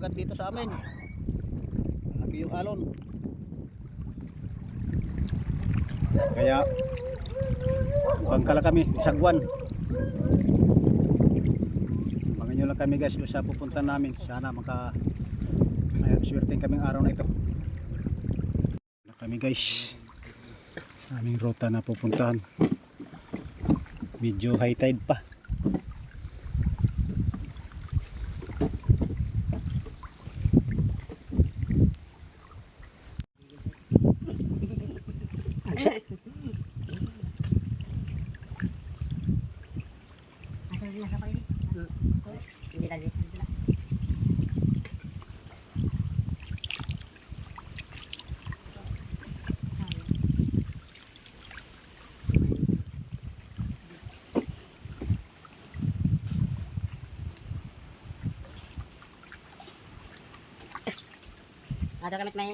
dagat dito sa amin. Laki yung alon. Kaya bangkala kami, sagwan. Abangan nyo lang kami guys doon sa pupunta namin. Sana maka swerteng kaming araw na ito. Wala kami guys sa aming ruta na pupuntahan. Medyo high tide pa. Hindi lagi. Ada kami may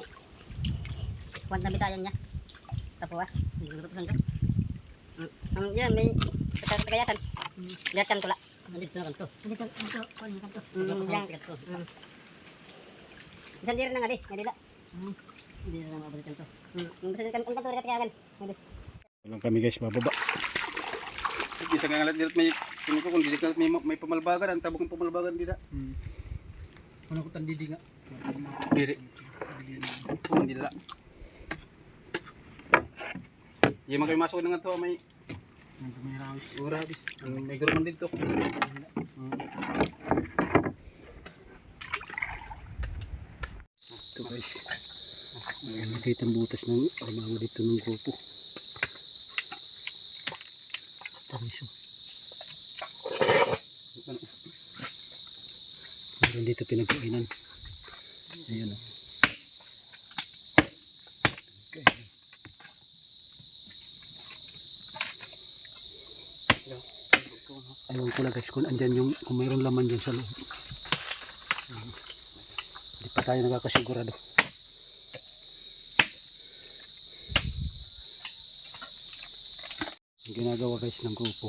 kuwan na bitayan niya. Ah. Ang ang yan may kagayasan. Gayasan tula. Nandito na kanto. Kuan yung kanto. Mm, yang kanto. Mm. Isang dira na nga di, nga dila. Mm. Hindi na mabalik kanto. Mm. Basta kanto kanto di. Walang kami guys bababa. Hindi sa kangalat dito may kung ko kung dili ka may may pamalbagan ang tabok ng pamalbagan dito. Ano ko tandidi nga? Dili. Kung dili man kayo masuk dengan to may ura bis. Ang may gurman dito. Ito guys. Ayan, nakita ang butas ng alimango dito ng grupo. Tamis yun. Meron dito pinagkainan. Ayan o. Okay. Ayun ko lang guys kung andyan yung kung mayroong laman dyan sa loob. Hindi pa tayo nakakasigurado. Ang ginagawa guys ng grupo.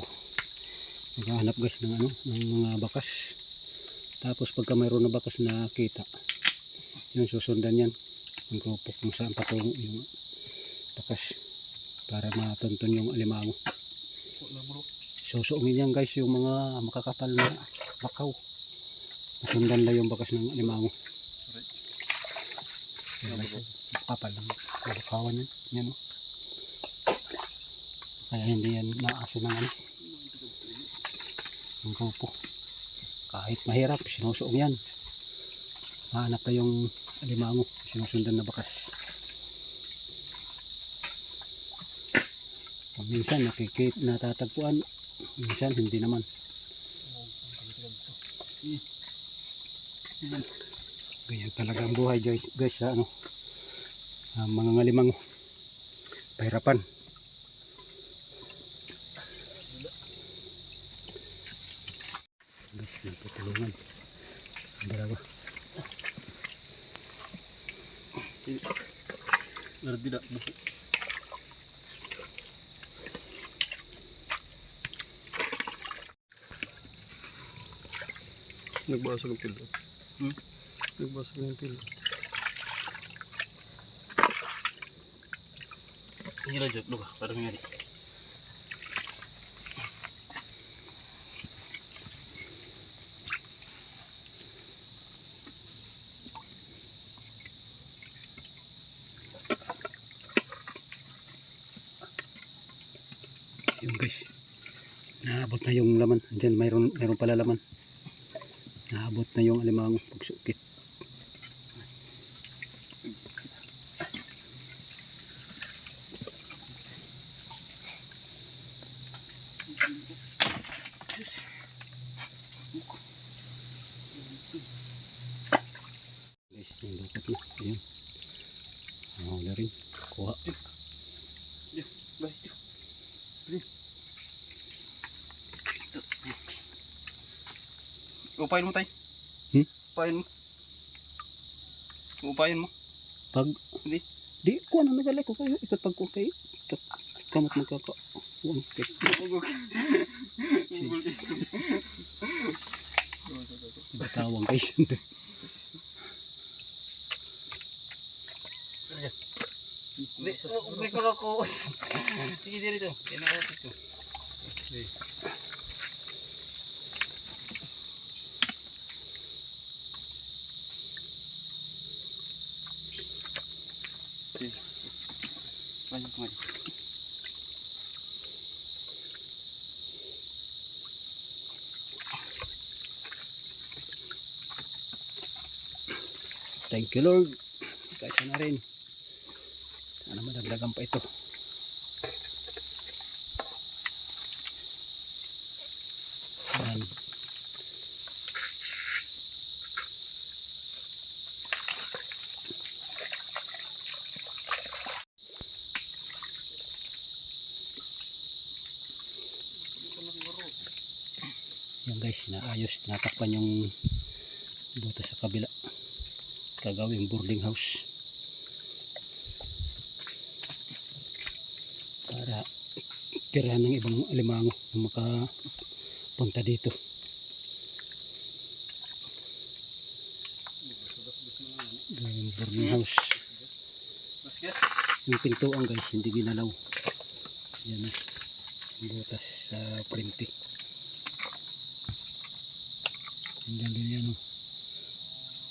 Naghahanap guys ng ano, ng mga bakas. Tapos pagka mayroon na bakas na kita, yun susundan yan. Ang grupo kung saan patungo yung bakas para matunton yung alimango. Susuungin yan guys yung mga makakapal na bakaw. Masundan lang yung bakas ng alimango. Yan guys, kapal lang. Bakawan yan. Yan o. Kaya hindi yan naaso ng ano. Ng grupo. Kahit mahirap, sinusuong yan. Mahanap na yung alimango. Sinusundan na bakas. Minsan nakikit natatagpuan, minsan hindi naman. Ganyan talaga ang buhay guys, guys sa ano, ah, mga ngalimango. Pahirapan. Guys, nagputulungan. Ang dalawa. Meron tidak buko. Nagbasag ng pilo. Hmm? Nagbasag ng pilo. Hindi lang joke ba? Para mangyari. Yung guys. Naabot na yung laman. Diyan mayroon mayroon pala laman. Naabot na yung alimango pagsukit. Guys, yung dapat na. Ayun. Mahuli rin. Kuha. Bay. Upayin mo tay. Upahin mo. Upahin mo. Pag? Hindi. Di, kuha na nagalay ko kayo. Ikat pag kuha kayo. Ikat. Kamat magkaka. One kit. Batawang kayo siya. Hindi, hindi ko na kuha. Sige, dito. Tinakot ko. Hindi. Thank you Lord. Kaisa na rin. Sana madagdagan pa ito. Yan. Yan guys, naayos, natakpan yung buto sa kabila kagawing boarding house. Para tirahan ng ibang alimango na makapunta dito. Gawing boarding house. Yung pintuan guys hindi ginalaw. Yan na. Butas sa din yan oh.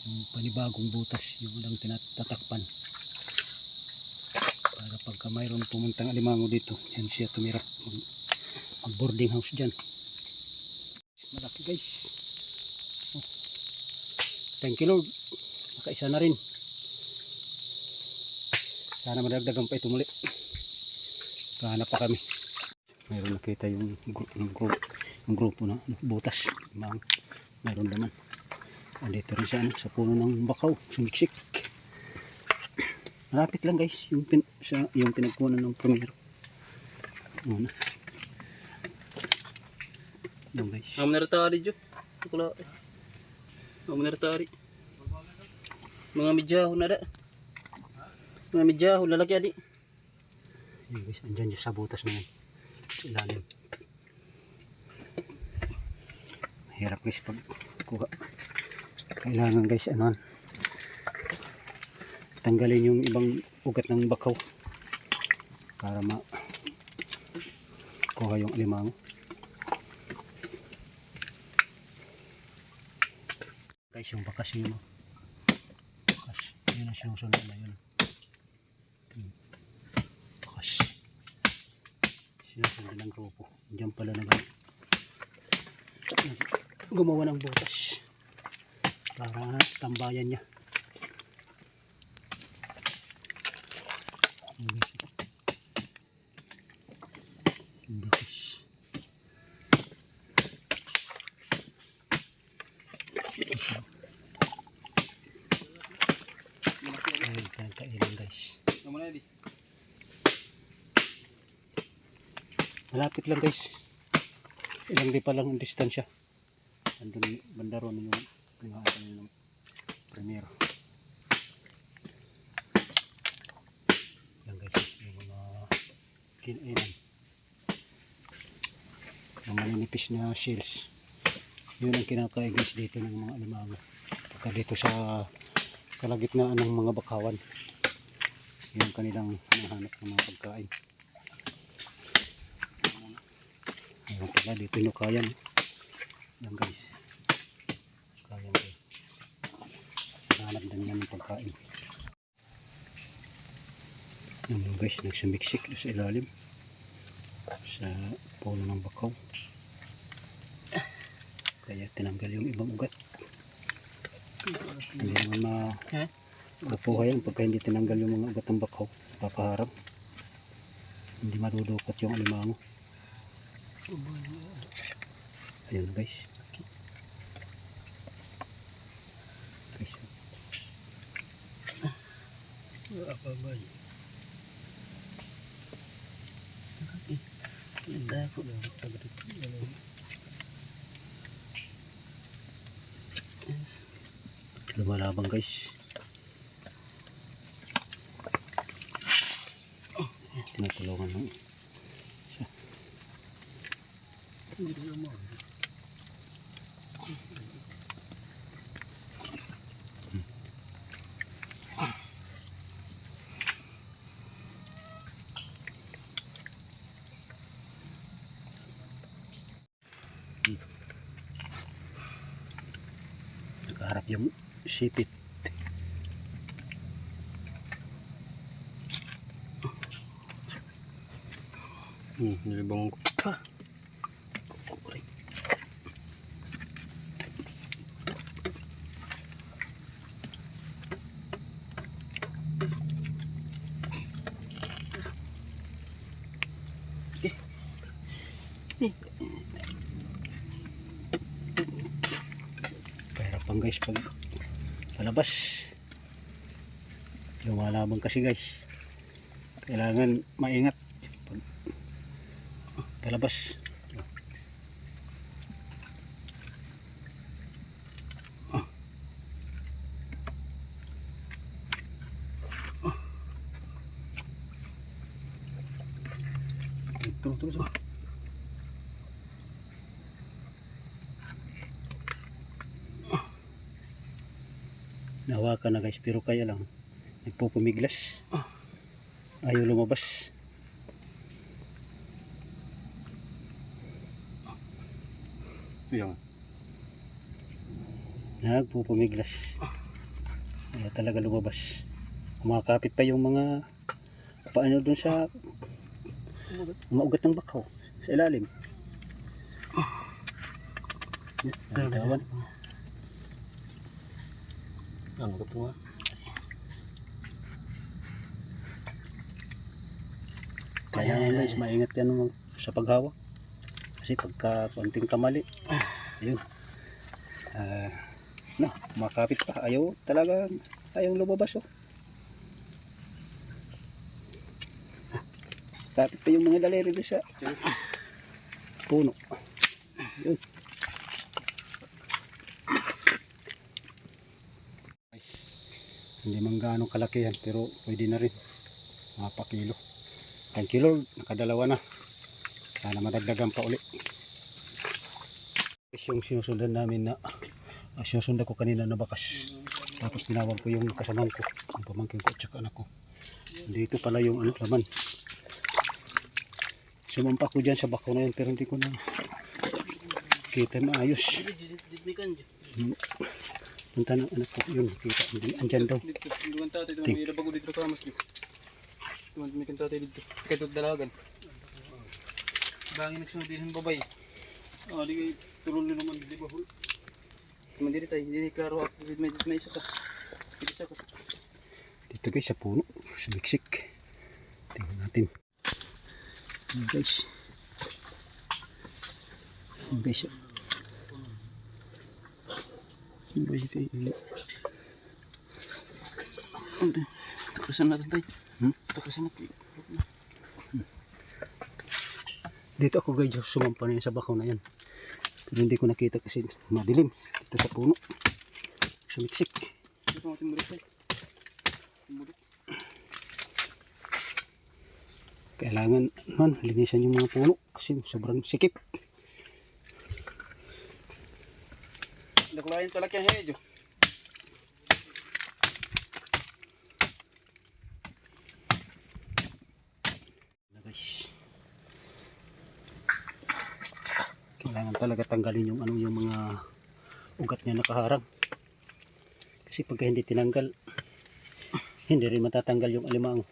Yung panibagong butas yung walang tinatatakpan. Para pagka mayroon pumuntang alimango dito yan siya tumira. Mag, mag boarding house dyan. Malaki guys. Oh. thank you lord. Nakaisa na rin. Sana madagdagan pa ito muli. Kahanap pa kami. Mayroon nakita yung, yung, gru- yung grupo na butas. Mayroon naman andito rin sa, ano, sa puno ng bakaw sumiksik malapit lang guys yung, pin, sa, yung pinagkunan ng primero una yung guys Ang naratari dyo. Tukula. Ang naratari. Mga medyaho na da. Mga medyaho lalaki adi. Yan guys, andyan dyan sa butas na yan. Sa ilalim. Mahirap guys pag kuha. Kailangan guys, ano, tanggalin yung ibang ugat ng bakaw para ma kuha yung alimango. Guys, yung bakas yun. Bakas. Yun ang sinusunod na yun. Bakas. Sinusunod ng grupo. Diyan pala nag gumawa ng butas para tambayan niya. Butas. Ayun, kaya kailan guys. Malapit lang guys. Ilang di pa lang ang distansya. Andun banda ron yung pinakatan ng primero. Yan guys, yung mga kinainan. Yung maninipis na shells. Yun ang kinakain guys dito ng mga alimango. Pagka dito sa kalagitnaan ng mga bakawan. Yung kanilang hinahanap ng mga pagkain. Ayun pala, dito nyo kayan. Yan guys. Kayan ko. Hanap din yan ng pagkain. Yan mga guys, nagsamiksik doon sa ilalim. Sa puno ng bakaw. Kaya tinanggal yung ibang ugat. Hindi naman ma... Upuhay yan pagka hindi tinanggal yung mga ugat ng bakaw. Papaharap. Hindi madudukot yung alimango. Ayun. Guys. Ba? Ganda ko. Lumalabang guys. Ayan, Tinutulungan ng siya. Nakaharap yung sipit. Hmm, nilibang ko. Pa. Pang guys pag palabas. Lumalaban kasi guys. Kailangan maingat. Palabas. Ito, ito, ito. Nahawakan na guys, pero kaya lang nagpupumiglas. Ayaw lumabas. Yan. Nagpupumiglas. Kaya talaga lumabas. Kumakapit pa yung mga paano dun sa mga ugat ng bakaw sa ilalim. Nabitawan. Ano ka po nga? Kailangan guys, maingat yan ng- sa paghawak. Kasi pagka konting kamali, ayun. Ah, no, makapit pa. Ayaw talaga, ayaw lumabas oh. Kapit pa yung mga daliri sa puno. Yun. Hindi man gaano kalaki yan, pero pwede na rin. Mga pa kilo. 10 kilo, nakadalawa na. Sana madagdagan pa uli. Is yung sinusundan namin na uh, sinusundan ko kanina na bakas. Tapos tinawag ko yung kasamang ko, yung pamangkin ko at saka anak ko. Dito pala yung ano, laman. Sumampa ko dyan sa bakaw na yun pero hindi ko na kita maayos. Punta ng anak ko, yun, kita. Andyan daw. Dito, duwan tatay, Ting. may ilabag dito ka mas dito. Tuman may kan tatay dito. Kaya ito dalagan. Bangin ang babay. Ah, di tulol ni naman di ba hul. Tuman dito tayo, hindi klaro ako may isa ka. Dito sa ka. Dito guys, sa puno. Sa biksik. Tingnan natin. Guys. Ayan guys. Ba ito? Ano? Taklasan natin tayo. Hmm? Taklasan natin. Dito ako guys, sumampa na yan sa bakaw na yan. Pero hindi ko nakita kasi madilim. Dito sa puno. Sa biksik. Ito natin mulit tayo. Mulit. Kailangan man, linisan yung mga puno kasi sobrang sikip. Talaga yung hedyo. na guys. Kailangan talaga tanggalin yung ano yung mga ugat niya nakaharang. Kasi pagka hindi tinanggal, hindi rin matatanggal yung alimang.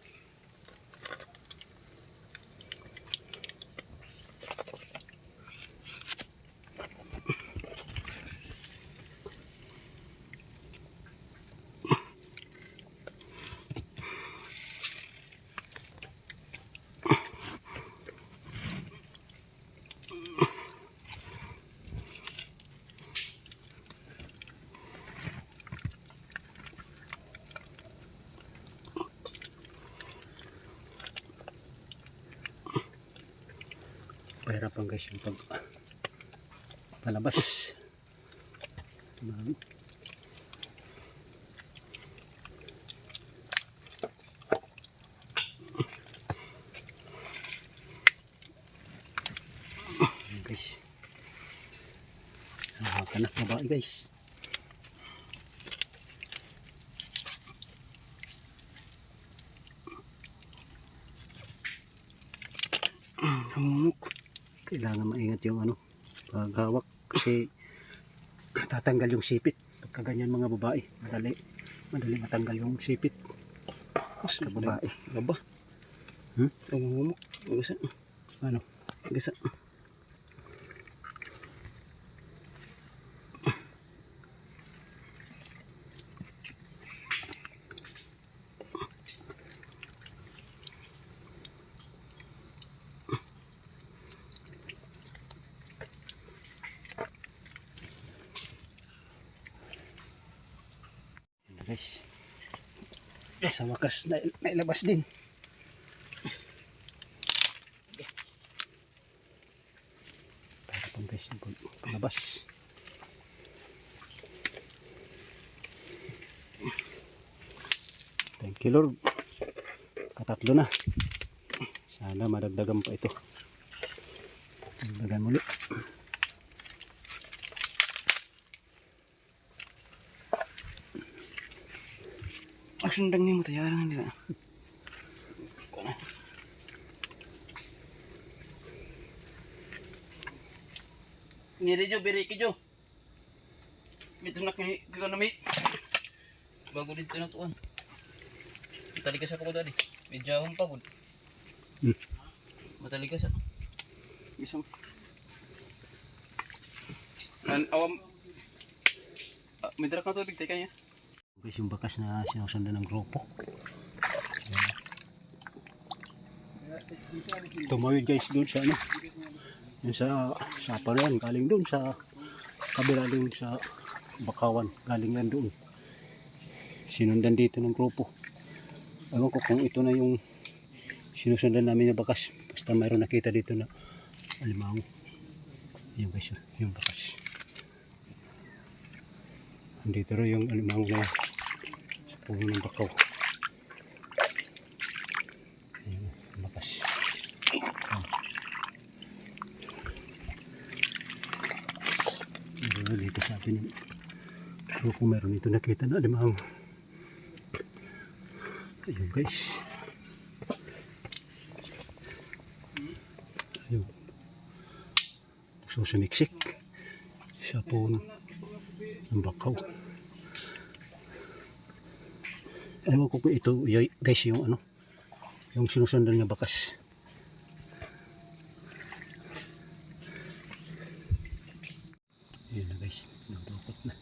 Pahirapan guys yung pag palabas. Guys. Hawakan na babae guys. Hamumok. Kailangan maingat yung ano paghawak kasi tatanggal yung sipit pag kaganyan mga babae. Madali. Madali matanggal yung sipit sa babae. Laba. Hmm? Gasa. Ano? Gasa. Guys. Sa wakas na, nailabas din. Para pang guys yung palabas. Thank you Lord. Katatlo na. Sana madagdagan pa ito. Dagdagan muli. Ang sundang ni mo tayaran nila. Ngiri jo, beri ki jo. Mito nak ni ekonomi. Bago dito na tuan. Matali ka sa pagod adi. Medyo akong pagod. Hmm. Matali ka sa. Isang. An awam. Ah, may drak na tubig tayo kanya. Guys, yung bakas na sinusundan ng grupo. Tumawid guys doon sa ano. Yung sa sapa na yan. Galing doon sa kabila doon sa Bakawan. Galing yan doon. Sinundan dito ng grupo. Ewan ko kung ito na yung sinusundan namin na bakas. Basta mayroon nakita dito na alimango. Yung guys, yun, yung bakas. Andito rin yung alimango na puno ng bakaw. Ayun, lakas. Ayun, dito sa atin yung grupo meron ito nakita na alimango. Ayun guys. Ayun. Susumiksik sa puno ng bakaw. Ewan ko kung ito guys yung ano yung sinusundan niya bakas. Yun na guys, nagdukot na.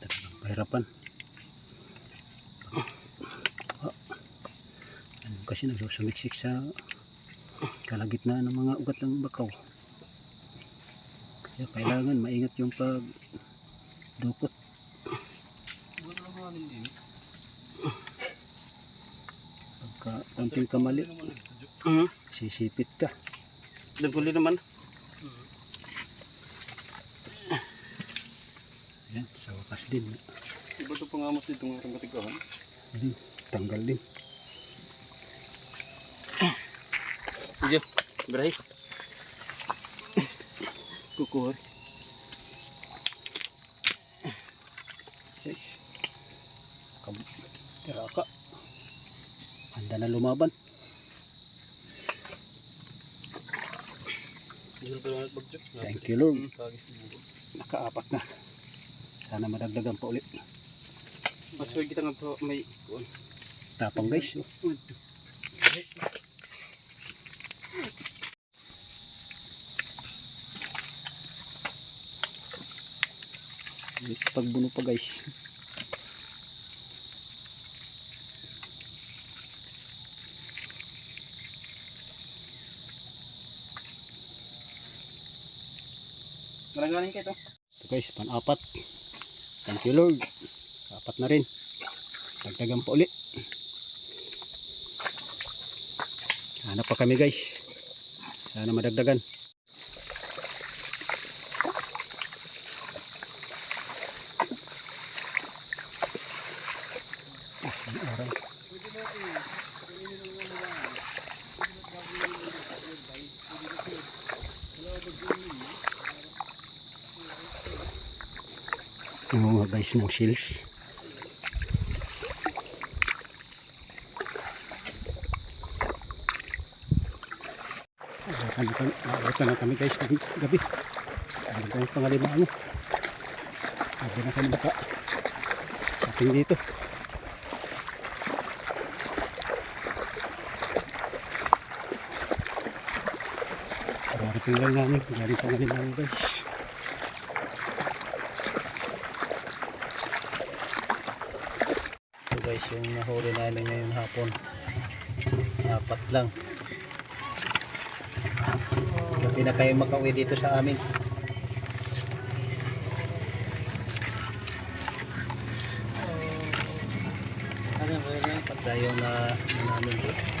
Talagang kahirapan. Ah, ano kasi nagsusumiksik sa kalagitnaan ng mga ugat ng bakaw. Kaya kailangan maingat yung pag Pagka konting kamali, Mhm. sisipit ka. Daguli naman. Yan, sa wakas din. Iba ito pangamos dito ng katigahan. Din, tanggal din. Medyo, berahi. Kukuha. Guys. Kam tira ka. Handa na lumaban. Thank you Lord. Nakaapat na. Sana madagdagan pa ulit. Mas huwag kita nga po may Tapang guys. oh. Pagbuno pa guys. Maranganin ka ito. Ito guys, pan-apat. Thank you Lord. Apat na rin. Dagdagan pa ulit. Hanap pa kami guys. Sana madagdagan. Guys ng seals. Abutan na kami, guys ng gabi. Ano tayong pangalima mo? Sabi na kami baka. Ating dito. Kararating lang namin. Galing pa galing namin guys. Guys, yung nahuli namin ngayong hapon. Apat lang. Gabi na kayo makauwi dito sa amin. Patayo na, na namin dito.